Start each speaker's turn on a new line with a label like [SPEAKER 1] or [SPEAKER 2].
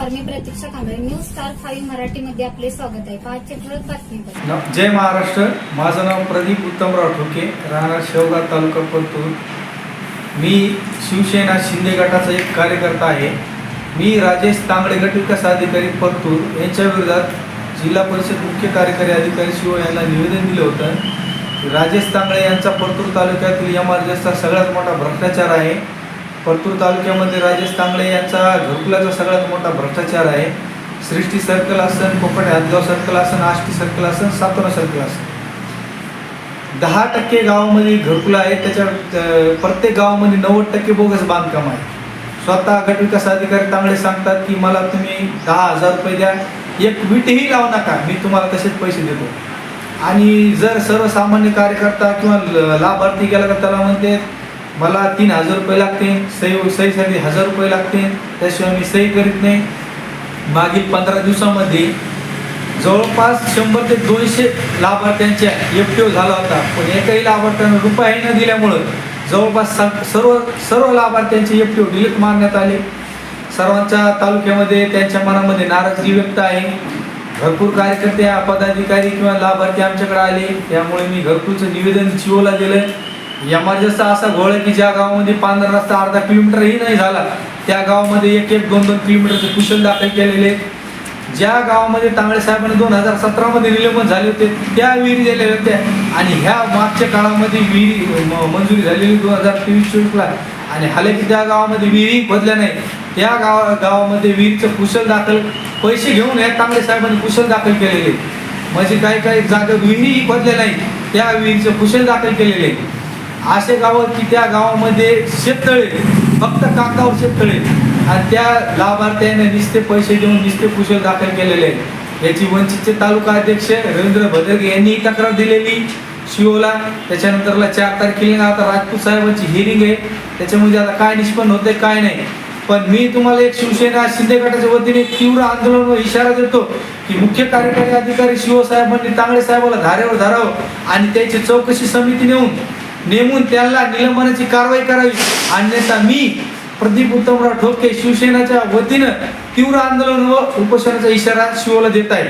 [SPEAKER 1] Tambale news star five मराठीमध्ये आपले स्वागत आहे. पाचशे ठळक
[SPEAKER 2] बातमी जय महाराष्ट्र. माझं नाव प्रदीप उत्तमराव ठोके. राहणार शेवगाव तालुका परतूर मी शिवसेना शिंदे गटाचा एक कार्यकर्ता आहे. मी राजेश तांगडे गट विकास अधिकारी परतूर यांच्या विरोधात जिल्हा परिषद मुख्य कार्यकारी अधिकारी शिव यांना निवेदन दिलं होतं. राजेश तांगडे यांचा परतूर तालुक्यातील एम आर सगळ्यात मोठा भ्रष्टाचार आहे. परतूर तालुक्यामध्ये राजेश तांगडे यांचा घरकुलाचा सगळ्यात मोठा भ्रष्टाचार आहे. सृष्टी सर्कल असन कोकण हातगाव सर्कल असन आष्टी सर्कल असन सातोरा सर्कल असन. दहा टक्के गावामध्ये घरकुला आहे. त्याच्या प्रत्येक गावामध्ये नव्वद टक्के बोगस बांधकाम आहे. स्वतः गटविकास अधिकारी तांगडे सांगतात की मला तुम्ही दहा हजार रुपये द्या. एक विटही लावू नका. मी तुम्हाला तसेच पैसे देतो. आणि जर सर्वसामान्य कार्यकर्ता किंवा ल- लाभार्थी गेला तर त्याला म्हणते मला तीन हजार रुपये लागते सही सहीसाठी हजार रुपये लागते त्याशिवाय मी सही करीत नाही. मागील पंधरा दिवसामध्ये जवळपास शंभर ते दोनशे लाभार्थ्यांच्या एफ टी ओ झाला होता. पण एकाही लाभार्थ्यांना रुपयाही न दिल्यामुळं जवळपास सर्व सर्व लाभार्थ्यांचे एफ टी ओ डिलीट मारण्यात आले. सर्वांच्या तालुक्यामध्ये त्यांच्या मनामध्ये नाराजगी व्यक्त आहे. भरपूर कार्यकर्ते पदाधिकारी किंवा लाभार्थी आमच्याकडे आले. त्यामुळे मी घरपूरचं निवेदन जिओला दिलं एमर्जन्सी असा घोळ आहे की ज्या गावामध्ये पांढरा रस्ता अर्धा किलोमीटरही नाही झाला त्या गावामध्ये एक एक दोन दोन किलोमीटरचे कुशल दाखल केलेले ज्या गावामध्ये तांगडे साहेबांनी दोन हजार सतरामध्ये निलंबन झाले होते त्या विहिरी झालेल्या होत्या. आणि ह्या मागच्या काळामध्ये विहिरी म- मंजुरी झालेली दोन हजार तेवीस चोवीसला. आणि हले की त्या गावामध्ये विहिरी बदल्या नाही. त्या गावा गावामध्ये विहिरीचं कुशल दाखल पैसे घेऊन ह्या तांगडे साहेबांनी कुशल दाखल केलेले म्हणजे काही काही जागा विहिरी बदल्या नाही. त्या विहिरीचं कुशल दाखल केलेले आहे. असे गावं की त्या गावामध्ये शेततळे फक्त कागदावर शेततळे आणि त्या लाभार्थ्याने निस्ते पैसे देऊन निस्ते कुशल दाखल केलेले आहेत. याची वंचितचे तालुका अध्यक्ष रवींद्र भद्रगे यांनी तक्रार दिलेली शिओला त्याच्यानंतरला चार तारखेला आता राजपूत साहेबांची हिअरिंग आहे. त्याच्यामध्ये आता काय निष्पन्न होते काय नाही. पण मी तुम्हाला एक शिवसेना शिंदे गटाच्या वतीने तीव्र आंदोलन व इशारा देतो की मुख्य कार्यकारी अधिकारी शिवसाहेबांनी तांगडे साहेबाला धारेवर धरावं आणि त्याची चौकशी समिती नेऊन नेमून त्यांना निलंबनाची कारवाई करावी. अन्यथा मी प्रदीप उत्तमराव ठोके शिवसेनेच्या वतीनं तीव्र आंदोलन व उपोषणाचा इशारा शिवला देत आहे.